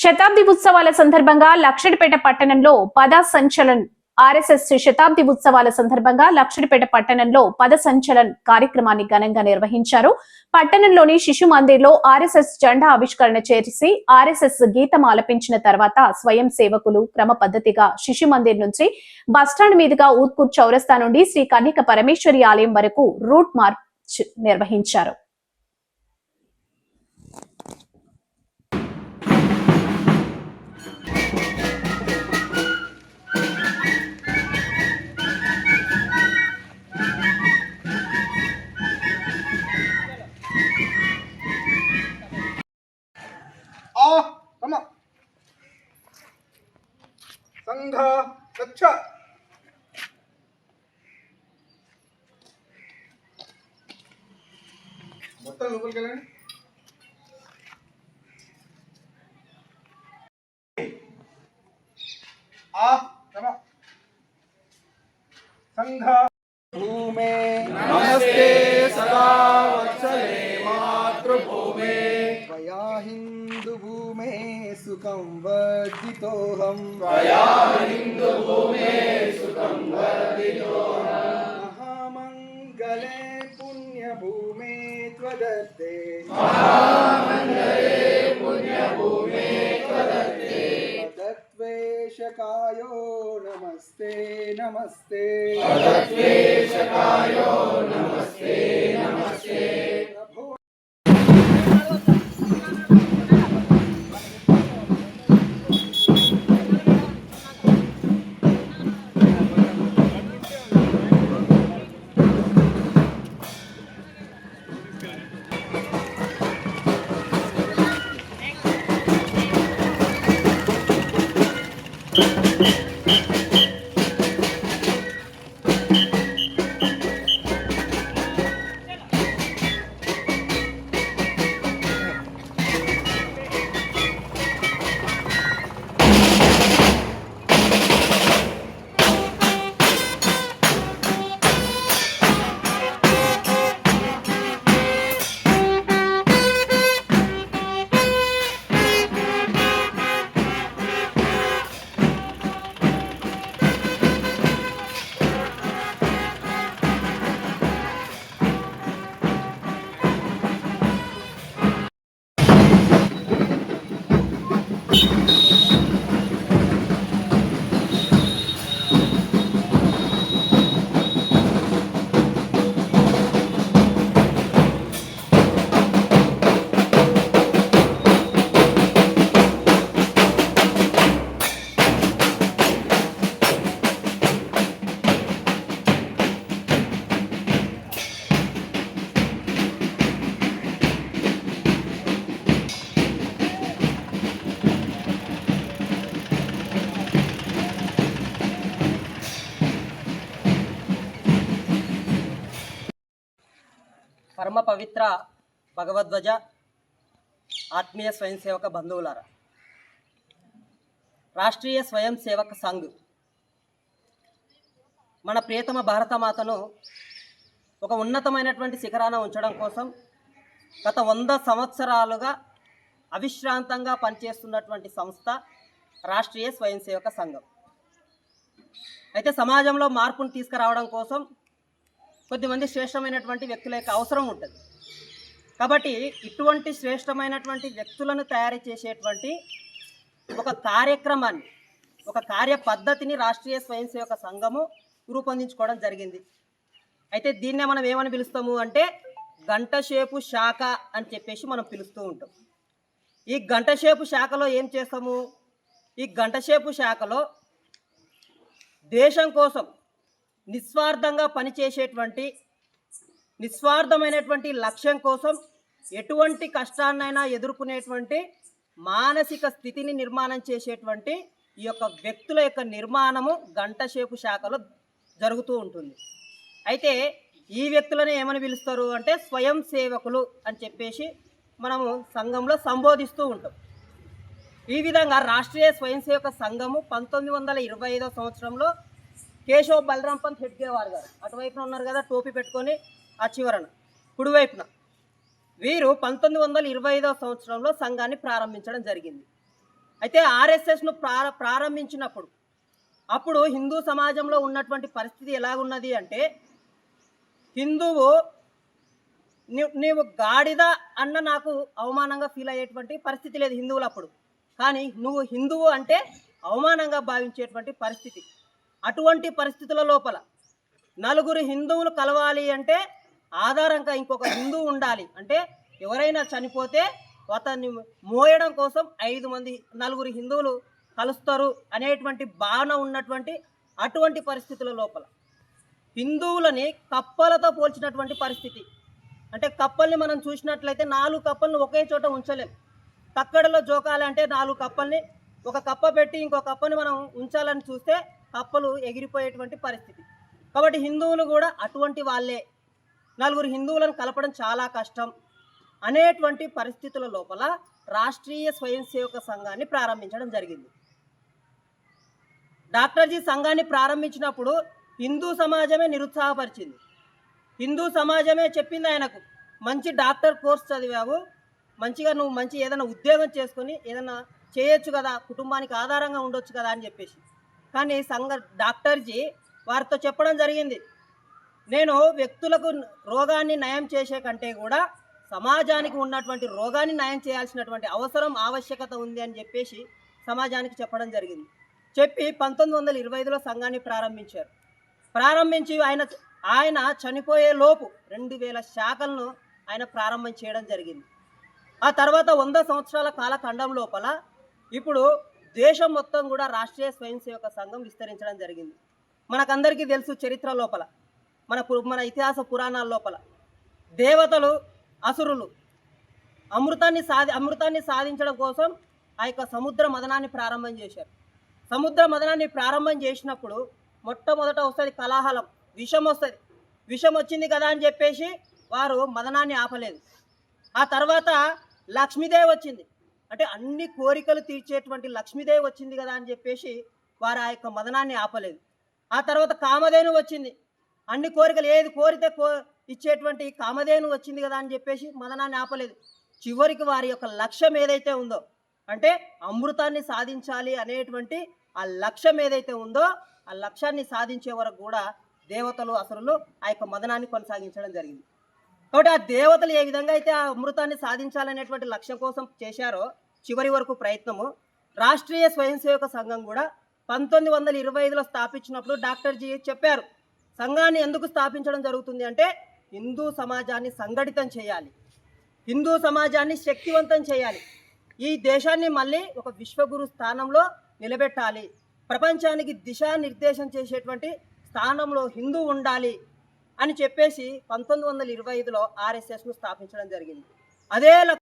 శతాబ్ది ఉత్సవాల సందర్భంగా లక్షడిపేట పట్టణంలో పద సంచలన్ ఆర్ఎస్ఎస్ శతాబ్ది ఉత్సవాల సందర్భంగా లక్షడిపేట పట్టణంలో పద సంచలన్ కార్యక్రమాన్ని ఘనంగా నిర్వహించారు. పట్టణంలోని శిశు మందిర్లో ఆర్ఎస్ఎస్ జెండా ఆవిష్కరణ చేసి ఆర్ఎస్ఎస్ గీతం ఆలపించిన తర్వాత స్వయం సేవకులు క్రమ పద్ధతిగా శిశు మందిర్ నుంచి బస్టాండ్ మీదుగా ఊత్కూర్ చౌరస్తా నుండి శ్రీ కన్నిక పరమేశ్వరి ఆలయం వరకు రూట్ మార్చ్ నిర్వహించారు. संघ गच्छ మొత్తం లోపలికి వెళ్ళండి ఆ నమ సంఘ सुखं वर्धितोऽहं त्वया हिन्दुभूमे सुखं वर्धितोऽहं महामङ्गले पुण्यभूमे त्वदत्ते महामङ्गले पुण्यभूमे त्वदत्ते तत्त्वेशकायो नमस्ते नमस्ते तत्त्वेशकायो नमस्ते नमस्ते పరమ పవిత్ర భగవద్వజ ఆత్మీయ స్వయం సేవక బంధువులారా. రాష్ట్రీయ స్వయం సేవక సంఘ్ మన ప్రియతమ భారతమాతను ఒక ఉన్నతమైనటువంటి శిఖరాన ఉంచడం కోసం గత వంద సంవత్సరాలుగా అవిశ్రాంతంగా పనిచేస్తున్నటువంటి సంస్థ రాష్ట్రీయ స్వయం సేవక సంఘం. అయితే సమాజంలో మార్పును తీసుకురావడం కోసం కొద్దిమంది శ్రేష్టమైనటువంటి వ్యక్తుల యొక్క అవసరం ఉంటుంది. కాబట్టి ఇటువంటి శ్రేష్టమైనటువంటి వ్యక్తులను తయారు చేసేటువంటి ఒక కార్యక్రమాన్ని ఒక కార్య పద్ధతిని రాష్ట్రీయ స్వయం సేవక సంఘము రూపొందించుకోవడం జరిగింది. అయితే దీన్నే మనం ఏమని పిలుస్తాము అంటే గంటసేపు శాఖ అని చెప్పేసి మనం పిలుస్తూ ఉంటాం. ఈ గంటసేపు శాఖలో ఏం చేస్తాము? ఈ గంటసేపు శాఖలో దేశం కోసం నిస్వార్థంగా పనిచేసేటువంటి నిస్వార్థమైనటువంటి లక్ష్యం కోసం ఎటువంటి కష్టాన్నైనా ఎదుర్కొనేటువంటి మానసిక స్థితిని నిర్మాణం చేసేటువంటి ఈ యొక్క వ్యక్తుల యొక్క నిర్మాణము గంటసేపు శాఖలో జరుగుతూ ఉంటుంది. అయితే ఈ వ్యక్తులను ఏమని పిలుస్తారు అంటే స్వయం సేవకులు అని చెప్పేసి మనము సంఘంలో సంబోధిస్తూ ఉంటాం. ఈ విధంగా రాష్ట్రీయ స్వయం సేవక సంఘము పంతొమ్మిది వందల ఇరవై ఐదో సంవత్సరంలో కేశవ్ బలరాం పంత్ హెడ్గేవార్ గారు. అటువైపున ఉన్నారు కదా టోపీ పెట్టుకొని ఆ చివరన. కుడివైపున. వీరు పంతొమ్మిది వందల ఇరవై ఐదవ సంవత్సరంలో సంఘాన్ని ప్రారంభించడం జరిగింది. అయితే ఆర్ఎస్ఎస్ను ప్రార ప్రారంభించినప్పుడు అప్పుడు హిందూ సమాజంలో ఉన్నటువంటి పరిస్థితి ఎలాగున్నది అంటే హిందువు నీవు గాడిద అన్న నాకు అవమానంగా ఫీల్ అయ్యేటువంటి పరిస్థితి లేదు హిందువులు అప్పుడు కానీ నువ్వు హిందువు అంటే అవమానంగా భావించేటువంటి పరిస్థితి. అటువంటి పరిస్థితుల లోపల నలుగురు హిందువులు కలవాలి అంటే ఆధారంగా ఇంకొక హిందువు ఉండాలి. అంటే ఎవరైనా చనిపోతే అతన్ని మోయడం కోసం ఐదు మంది నలుగురు హిందువులు కలుస్తారు అనేటువంటి భావన ఉన్నటువంటి అటువంటి పరిస్థితుల లోపల హిందువులని కప్పలతో పోల్చినటువంటి పరిస్థితి. అంటే కప్పల్ని మనం చూసినట్లయితే నాలుగు కప్పల్ని ఒకే చోట ఉంచలేం. తక్కడలో జోకాలంటే నాలుగు కప్పల్ని ఒక కప్ప పెట్టి ఇంకో కప్పని మనం ఉంచాలని చూస్తే కప్పలు ఎగిరిపోయేటువంటి పరిస్థితి. కాబట్టి హిందువులు కూడా అటువంటి వాళ్ళే. నలుగురు హిందువులను కలపడం చాలా కష్టం. అనేటువంటి పరిస్థితుల లోపల రాష్ట్రీయ స్వయం సేవక సంఘాన్ని ప్రారంభించడం జరిగింది. డాక్టర్జీ సంఘాన్ని ప్రారంభించినప్పుడు హిందూ సమాజమే నిరుత్సాహపరిచింది. హిందూ సమాజమే చెప్పింది ఆయనకు మంచి డాక్టర్ కోర్స్ చదివావు మంచిగా నువ్వు మంచి ఏదైనా ఉద్యోగం చేసుకొని ఏదైనా చేయొచ్చు కదా కుటుంబానికి ఆధారంగా ఉండొచ్చు కదా అని చెప్పేసి. కానీ సంఘ డాక్టర్జీ వారితో చెప్పడం జరిగింది. నేను వ్యక్తులకు రోగాన్ని నయం చేసే కంటే కూడా సమాజానికి ఉన్నటువంటి రోగాన్ని నయం చేయాల్సినటువంటి అవసరం ఆవశ్యకత ఉంది అని చెప్పేసి సమాజానికి చెప్పడం జరిగింది. చెప్పి పంతొమ్మిది వందల ఇరవై ఐదులో సంఘాన్ని ప్రారంభించారు. ప్రారంభించి ఆయన ఆయన చనిపోయే లోపు రెండు వేల శాఖలను ఆయన ప్రారంభం చేయడం జరిగింది. ఆ తర్వాత వంద సంవత్సరాల కాలఖండం లోపల ఇప్పుడు దేశం మొత్తం కూడా రాష్ట్రీయ స్వయం సేవక సంఘం విస్తరించడం జరిగింది. మనకందరికీ తెలుసు చరిత్ర లోపల మన మన ఇతిహాస పురాణాల లోపల. దేవతలు అసురులు అమృతాన్ని సాధి అమృతాన్ని సాధించడం కోసం ఆ యొక్క సముద్ర మదనాన్ని ప్రారంభం చేశారు. సముద్ర మదనాన్ని ప్రారంభం చేసినప్పుడు మొట్టమొదట వస్తుంది కలాహలం విషం వస్తుంది. విషం వచ్చింది కదా అని చెప్పేసి వారు మదనాన్ని ఆపలేదు. ఆ తర్వాత లక్ష్మీదేవి వచ్చింది. అంటే అన్ని కోరికలు తీర్చేటువంటి లక్ష్మీదేవి వచ్చింది కదా అని చెప్పేసి వారు ఆ యొక్క మదనాన్ని ఆపలేదు. ఆ తర్వాత కామధేను వచ్చింది. అన్ని కోరికలు ఏది కోరితే కో ఇచ్చేటువంటి కామధేను వచ్చింది కదా అని చెప్పేసి మదనాన్ని ఆపలేదు. చివరికి వారి యొక్క లక్ష్యం ఏదైతే ఉందో అంటే అమృతాన్ని సాధించాలి అనేటువంటి ఆ లక్ష్యం ఏదైతే ఉందో ఆ లక్ష్యాన్ని సాధించే వరకు కూడా దేవతలు అసలు ఆ యొక్క మదనాన్ని కొనసాగించడం జరిగింది. కాబట్టి ఆ దేవతలు ఏ విధంగా అయితే ఆ అమృతాన్ని సాధించాలనేటువంటి లక్ష్యం కోసం చేశారో చివరి వరకు ప్రయత్నము. రాష్ట్రీయ స్వయం సేవక సంఘం కూడా పంతొమ్మిది వందల ఇరవై ఐదులో స్థాపించినప్పుడు డాక్టర్ జీ చెప్పారు సంఘాన్ని ఎందుకు స్థాపించడం జరుగుతుంది అంటే హిందూ సమాజాన్ని సంఘటితం చేయాలి. హిందూ సమాజాన్ని శక్తివంతం చేయాలి. ఈ దేశాన్ని మళ్ళీ ఒక విశ్వగురు స్థానంలో నిలబెట్టాలి. ప్రపంచానికి దిశానిర్దేశం చేసేటువంటి స్థానంలో హిందూ ఉండాలి. అని చెప్పేసి పంతొమ్మిది వందల ఇరవై ఐదులో ఆర్ఎస్ఎస్ను స్థాపించడం జరిగింది. అదే